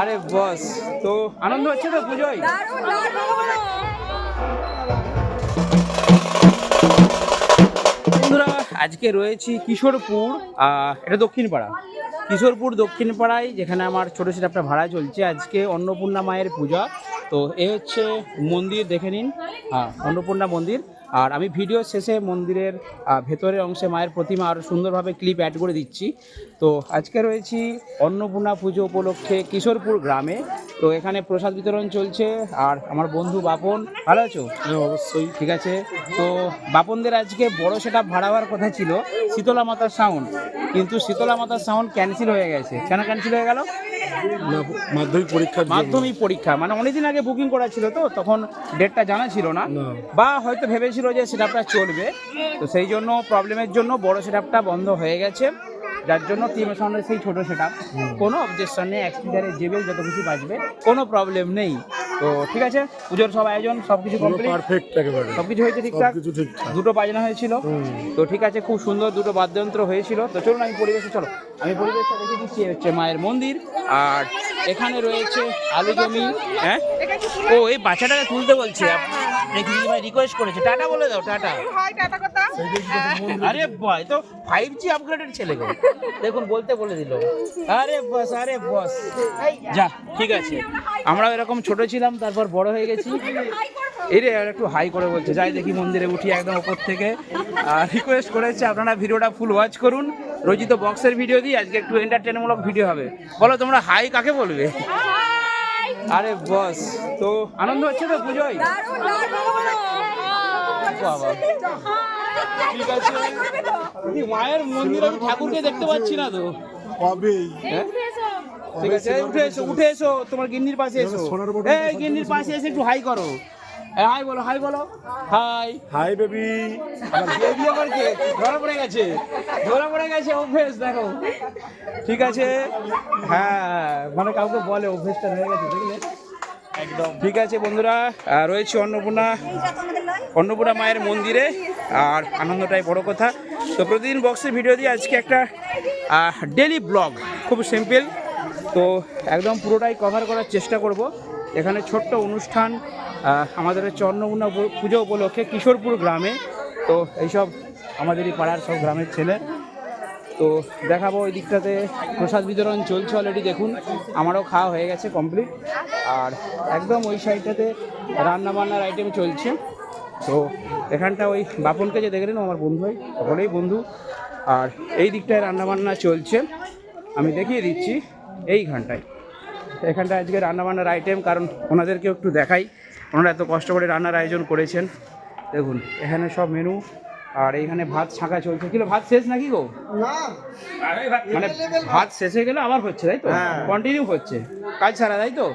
আরে বস তো আনন্দ হচ্ছে তো পুজোয়? বন্ধুরা আজকে রয়েছি কিশোরপুর এটা দক্ষিণ পাড়া কিশোরপুর দক্ষিণ পাড়ায় যেখানে আমার ছোটো ছোটো একটা ভাড়া চলছে আজকে অন্নপূর্ণা মায়ের পূজা। তো এ হচ্ছে মন্দির দেখে নিন। হ্যাঁ অন্নপূর্ণা মন্দির। আর আমি ভিডিও শেষে মন্দিরের ভেতরের অংশে মায়ের প্রতিমা আরও সুন্দরভাবে ক্লিপ অ্যাড করে দিচ্ছি। তো আজকে রয়েছি অন্নপূর্ণা পুজো উপলক্ষে কিশোরপুর গ্রামে। তো এখানে প্রসাদ বিতরণ চলছে আর আমার বন্ধু বাপন ভালো আছো? অবশ্যই। ঠিক আছে। তো বাপনদের আজকে বড় সেটা ভাড়া হওয়ার কথা ছিল শীতলা মাতার সাউন্ড কিন্তু শীতলা মাতার সাউন্ড ক্যান্সেল হয়ে গেছে। কেন ক্যান্সেল হয়ে গেল? মাধ্যমিক পরীক্ষা মাধ্যমিক পরীক্ষা মানে অনেকদিন আগে বুকিং করা ছিল তো তখন ডেটটা জানা ছিল না। বা হয়তো ভেবেছিল যে সেটআপটা চলবে তো সেই জন্য প্রবলেমের জন্য বড় সেটআপটা বন্ধ হয়ে গেছে। যার জন্য টিমের সামনে সেই ছোট সেটআপ কোনো অবজেকশন নেই এক্সপিরিয়ারের জেবেল যত খুশি বাঁচবে কোনো প্রবলেম নেই। তো ঠিক আছে পুজোর সব আয়োজন সবকিছু কমপ্লিট পারফেক্ট একেবারে। সবকিছু হয়েছে ঠিকঠাক? কিছু ঠিকঠাক। দুটো বাজনা হয়েছিল। তো ঠিক আছে খুব সুন্দর দুটো বাদ্যযন্ত্র হয়েছিল। তো চলুন আমি পরিবেশে চলো। আমি পরিবেশটা দেখে দিচ্ছি হচ্ছে মায়ের মন্দির। আর এখানে রয়েছে আলু জমি হ্যাঁ? ও এই বাচ্চাটাকে তুলতে বলছে। ভাই রিকোয়েস্ট করেছে। টাটা বলে দাও টাটা। আরে ভাই তো ফাইভ জি আপগ্রেডেড ছেলে গো। দেখুন বলতে বলে দিল। আরে বস আরে বস। যা ঠিক আছে। আমরা এরকম ছোট ছিলাম তারপর বড় হয়ে গেছি। এরে আর একটু হাই করে বলছে। যাই দেখি মন্দিরে উঠি একদম ওপর থেকে। আর রিকোয়েস্ট করেছে আপনারা ভিডিওটা ফুল ওয়াচ করুন। রোজিত বক্সের ভিডিও দিই আজকে একটু এন্টারটেনমূলক ভিডিও হবে। বলো তোমরা হাই কাকে বলবে? আরে বস তো আনন্দ হচ্ছে তো পুজোয়? ঠিক আছে মায়ের মন্দিরে আমি ঠাকুরকে দেখতে পাচ্ছি না তো। কবেই হ্যাঁ? ঠিক আছে উঠে এসো উঠে এসো তোমার গিন্নির পাশে এসো। এই গিন্নির পাশে এসে একটু হাই করো। হাই বলো হাই বলো। হাই হাই বেবি বেবি আবার কে ধরা পড়ে গেছে ধরা পড়ে গেছে অভ্যেস দেখো। ঠিক আছে? হ্যাঁ মানে কাউকে বলে অভ্যেসটা হয়ে গেছে দেখলে একদম। ঠিক আছে বন্ধুরা রয়েছে অন্নপূর্ণা অন্নপূর্ণা মায়ের মন্দিরে আর আনন্দটাই বড় কথা। তো প্রতিদিন বক্সে ভিডিও দিয়ে আজকে একটা ডেলি ব্লগ খুব সিম্পল তো একদম পুরোটাই কভার করার চেষ্টা করব। এখানে ছোট্ট অনুষ্ঠান আমাদের হচ্ছে পুজো উপলক্ষে কিশোরপুর গ্রামে। তো এইসব আমাদেরই পাড়ার সব গ্রামের ছেলে। তো দেখাবো ওই দিকটাতে। প্রসাদ বিতরণ চলছে অলরেডি দেখুন। আমারও খাওয়া হয়ে গেছে কমপ্লিট আর একদম ওই সাইডটাতে রান্না বান্নার আইটেম চলছে। তো এখানটা ওই বাপনকে যে দেখলেন আমার বন্ধু হয় সকলেই বন্ধু। আর এই দিকটায় রান্না বান্না চলছে। আমি দেখিয়ে দিচ্ছি এই এইখানটায়। এখানটা আজকে রান্নাবান্নার আইটেম কারণ ওনাদেরকেও একটু দেখাই। ওনারা এত কষ্ট করে রান্নার আয়োজন করেছেন। দেখুন এখানে সব মেনু আর এইখানে ভাত ছাঁকা চলছে। কিলো ভাত শেষ নাকি গো? মানে ভাত শেষ হয়ে গেলে আবার হচ্ছে তাই তো? কন্টিনিউ হচ্ছে। কাজ ছাড়া তাই তো?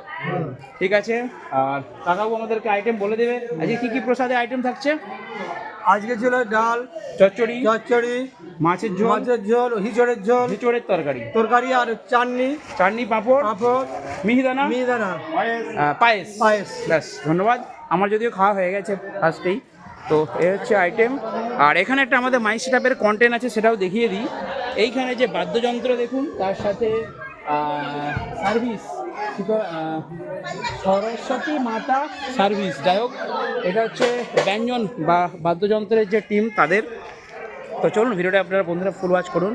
ঠিক আছে আর কাকাবু আমাদেরকে আইটেম বলে দেবে। আজকে কি কি প্রসাদে আইটেম থাকছে? আজকে ছিল ডাল চচ্চড়ি চচ্চড়ি মাছের ঝোল মাছের ঝোল হিচড়ের ঝোল হিচড়ের তরকারি। তরকারি আর চাটনি চাটনি পাঁপড় পাঁপড় মিহিদানা? মিহিদানা। পায়েস। পায়েস। ব্যাস ধন্যবাদ। আমার যদিও খাওয়া হয়ে গেছে ফার্স্টেই তো এ হচ্ছে আইটেম আর এখানে একটা আমাদের মাই সেটাপের কন্টেন্ট আছে সেটাও দেখিয়ে দিই। এইখানে যে বাদ্যযন্ত্র দেখুন তার সাথে সার্ভিস সরস্বতী মাতা সার্ভিস যাই হোক এটা হচ্ছে ব্যঞ্জন বা বাদ্যযন্ত্রের যে টিম তাদের। তো চলুন ভিডিওটা আপনারা বন্ধুরা ফুল ওয়াচ করুন।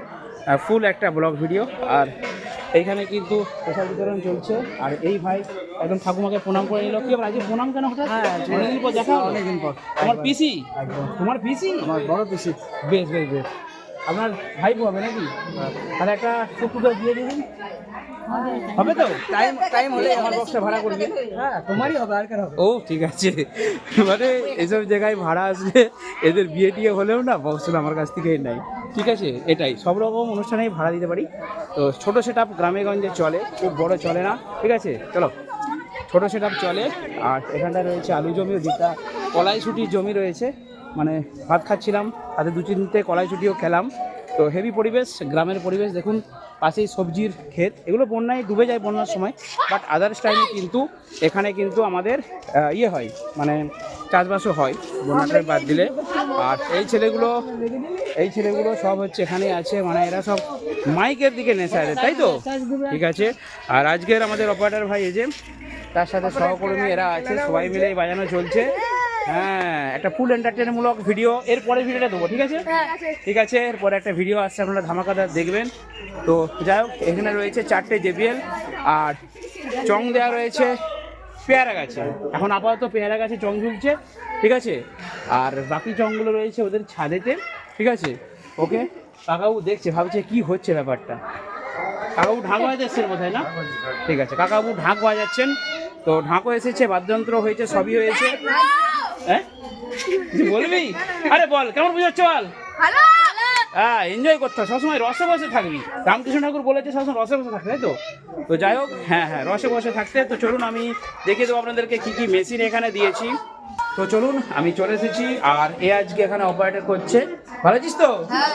ফুল একটা ব্লগ ভিডিও আর এইখানে কিন্তু প্রসাদ বিতরণ চলছে। আর এই ভাই একদম ঠাকুমাকে প্রণাম করে নিল। কি আবার আজকে প্রণাম কেন হঠাৎ? অনেকদিন পর দেখা অনেকদিন পর। তোমার পিসি? তোমার পিসি? আমার বড় পিসি। বেশ বেশ বেশ। আপনার ভাই হবে নাকি? তাহলে একটা শুক্রটা দিয়ে দিবেন। হবে তো? টাইম টাইম হলে আমার বক্সটা ভাড়া করবে হ্যাঁ তোমারই হবে আর কেন হবে? ও ঠিক আছে। মানে এসব জায়গায় ভাড়া আসলে এদের বিয়ে টিয়ে হলেও না বক্সগুলো আমার কাছ থেকেই নাই ঠিক আছে এটাই। সব রকম অনুষ্ঠানেই ভাড়া দিতে পারি। তো ছোটো সেট আপ গ্রামে গঞ্জে চলে খুব বড় চলে না। ঠিক আছে চলো। ছোটো সেট আপ চলে আর এখানটায় রয়েছে আলু জমি যেটা কলাইছুটির জমি রয়েছে। মানে ভাত খাচ্ছিলাম, তাতে দু তিনটে কলাইছুটিও খেলাম। তো হেভি পরিবেশ, গ্রামের পরিবেশ, দেখুন, পাশেই সবজির ক্ষেত। এগুলো বন্যায় ডুবে যায় বন্যার সময় বাট আদার্স টাইমে কিন্তু, এখানে কিন্তু আমাদের ইয়ে হয় মানে চাষবাসও হয় বন্যাটা বাদ দিলে। আর এই ছেলেগুলো এই ছেলেগুলো সব হচ্ছে এখানে আছে মানে এরা সব মাইকের দিকে নেশা তাই তো? ঠিক আছে। আর আজকের আমাদের অপারেটার ভাই এই তার সাথে সহকর্মী এরা আছে, সবাই মিলে বাজানো চলছে। হ্যাঁ একটা ফুল এন্টারটেনমূলক ভিডিও এর পরে ভিডিওটা দেবো ঠিক আছে? ঠিক আছে এরপরে একটা ভিডিও আসছে আপনারা ধামাকাদার দেখবেন। তো যাই হোক এখানে রয়েছে চারটে জেবিএল আর চং দেওয়া রয়েছে পেয়ারা গাছে। এখন আপাতত পেয়ারা গাছে চং ঝুলছে ঠিক আছে? আর বাকি চংগুলো রয়েছে ওদের ছাদেতে ঠিক আছে? ওকে? কাকাবু দেখছে ভাবছে কি হচ্ছে ব্যাপারটা। কাকাবু ঢাক বাজাচ্ছেন বোধহয় না? ঠিক আছে কাকাবু ঢাক বাজাচ্ছেন। তো ঢাকও এসেছে বাদ্যযন্ত্র হয়েছে সবই হয়েছে। হ্যাঁ? কিছু বলবি? আরে বল কেমন বুঝাচ্ছে বল? হ্যাঁ এনজয় করতে হবে। সবসময় রসে বসে থাকবি। রামকৃষ্ণ ঠাকুর বলেছে সবসময় রসে বসে থাকবে তাই তো? তো যাই হোক হ্যাঁ হ্যাঁ রসে বসে থাকতে। তো চলুন আমি দেখে দেবো আপনাদেরকে কী কী মেশিন এখানে দিয়েছি। তো চলুন আমি চলে এসেছি। আর এ আজকে এখানে অপারেটর করছে। ভালো আছিস তো?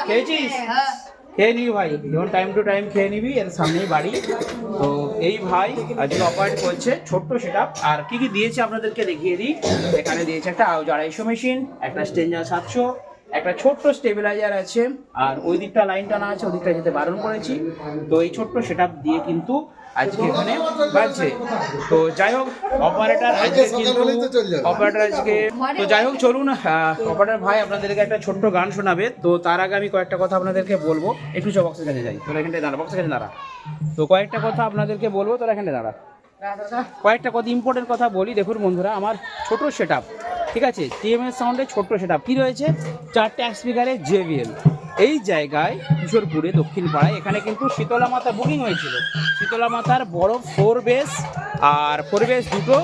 খেয়েছিস? খেয়ে নিবি ভাই যেমন টাইম টু টাইম খেয়ে নিবি, এর সামনেই বাড়ি। তো এই ভাই আজকে অপারেট করছে ছোট্ট সেটা আর কি কি দিয়েছে আপনাদেরকে দেখিয়ে দিই। এখানে দিয়েছে একটা আড়াইশো মেশিন, একটা স্টেঞ্জার সাতশো, একটা ছোট্ট স্টেবিলাইজার আছে। আর ওই দিকটা লাইন টানা আছে, ওই দিকটা যেতে বারণ করেছি। তো এই ছোট্ট সেট দিয়ে কিন্তু আজকে এখানে বাজছে। তো যাই হোক অপারেটর আজকে কিন্তু অপারেটর আজকে তো যাই হোক চলুন অপারেটর ভাই আপনাদেরকে একটা ছোট্ট গান শোনাবে। তো তার আগে আমি কয়েকটা কথা আপনাদেরকে বলব। একটু চো বক্সের কাছে যাই। তোরা এখানটায় দাঁড়া বক্সের কাছে দাঁড়া। তো কয়েকটা কথা আপনাদেরকে বলব তোরা এখানে দাঁড়া। কয়েকটা কথা ইম্পর্টেন্ট কথা বলি। দেখুন বন্ধুরা আমার ছোট সেট ঠিক আছে? টিএমএস সাউন্ডে ছোট্ট সেট কি রয়েছে? চারটে স্পিকারে জেভিএল এই জায়গায় কিশোরপুরে দক্ষিণ পাড়ায়। এখানে কিন্তু শীতলা মাতা বুকিং হয়েছিল। শীতলা মাতার বড় ফোর বেস আর ফোর বেস দুটো,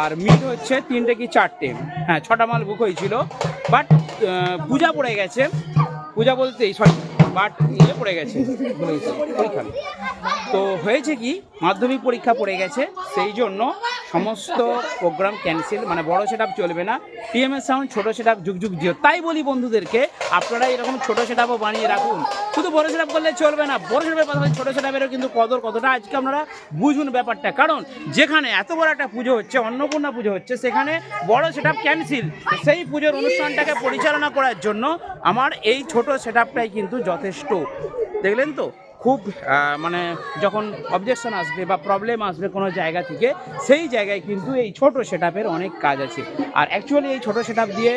আর মিড হচ্ছে তিনটে কি চারটে। হ্যাঁ ছটা মাল বুক হয়েছিল। বাট পূজা পড়ে গেছে। পূজা বলতেই সরি বাট ইয়ে পড়ে গেছে। পরীক্ষা। তো হয়েছে কি, মাধ্যমিক পরীক্ষা পড়ে গেছে। সেই জন্য সমস্ত প্রোগ্রাম ক্যান্সেল মানে বড় সেট চলবে না। টিএমএস সাউন্ড ছোটো সেট আপ যুগ জিও। তাই বলি বন্ধুদেরকে, আপনারা এরকম ছোটো সেট বানিয়ে রাখুন। শুধু বড় সেট করলে চলবে না, বড় সেট পাশাপাশি ছোটো সেট কিন্তু কদর কতটা, আজকে আপনারা বুঝুন ব্যাপারটা। কারণ যেখানে এত বড় একটা পুজো হচ্ছে, অন্নপূর্ণা পুজো হচ্ছে, সেখানে বড় সেট ক্যান্সেল সেই পুজোর অনুষ্ঠানটাকে পরিচালনা করার জন্য আমার এই ছোট সেট কিন্তু যথেষ্ট। দেখলেন তো? খুব মানে যখন অবজেকশন আসবে বা প্রবলেম আসবে কোনো জায়গা থেকে, সেই জায়গায় কিন্তু এই ছোট সেট অনেক কাজ আছে। আর অ্যাকচুয়ালি এই ছোট সেট দিয়ে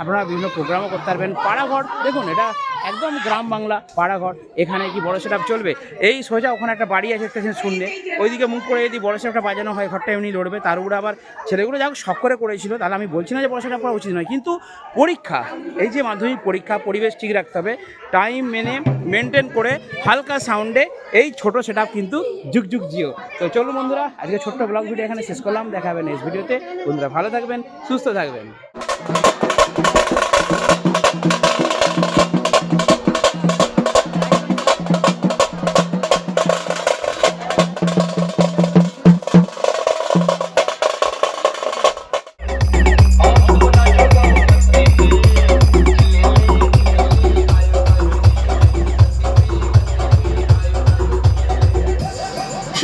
আপনারা বিভিন্ন প্রোগ্রামও করতে পারবেন। পাড়াঘর, দেখুন এটা একদম গ্রাম বাংলা পাড়াঘর। এখানে কি বড় সেট চলবে? এই সোজা ওখানে একটা বাড়ি আছে স্টেশন শূন্যে ওইদিকে মুখ করে যদি বড় সেটটা বাজানো হয়, ঘরটা এমনি লড়বে, তার উপরে আবার ছেলেগুলো যা হোক, শখ করে করেছিল, তাহলে আমি বলছি না যে বড় সেট করা উচিত নয়। কিন্তু পরীক্ষা, এই যে মাধ্যমিক পরীক্ষা, পরিবেশ ঠিক রাখতে হবে। টাইম মেনে মেনটেন করে, হালকা সাউন্ডে এই ছোট সেট কিন্তু যুগ যুগ জিও। তো চলো বন্ধুরা, আজকে ছোট্ট ব্লগ ভিডিও এখানে শেষ করলাম। দেখাবেন এই ভিডিওতে বন্ধুরা ভালো থাকবেন, সুস্থ থাকবেন।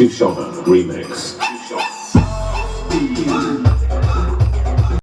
Shoot Shock Remix.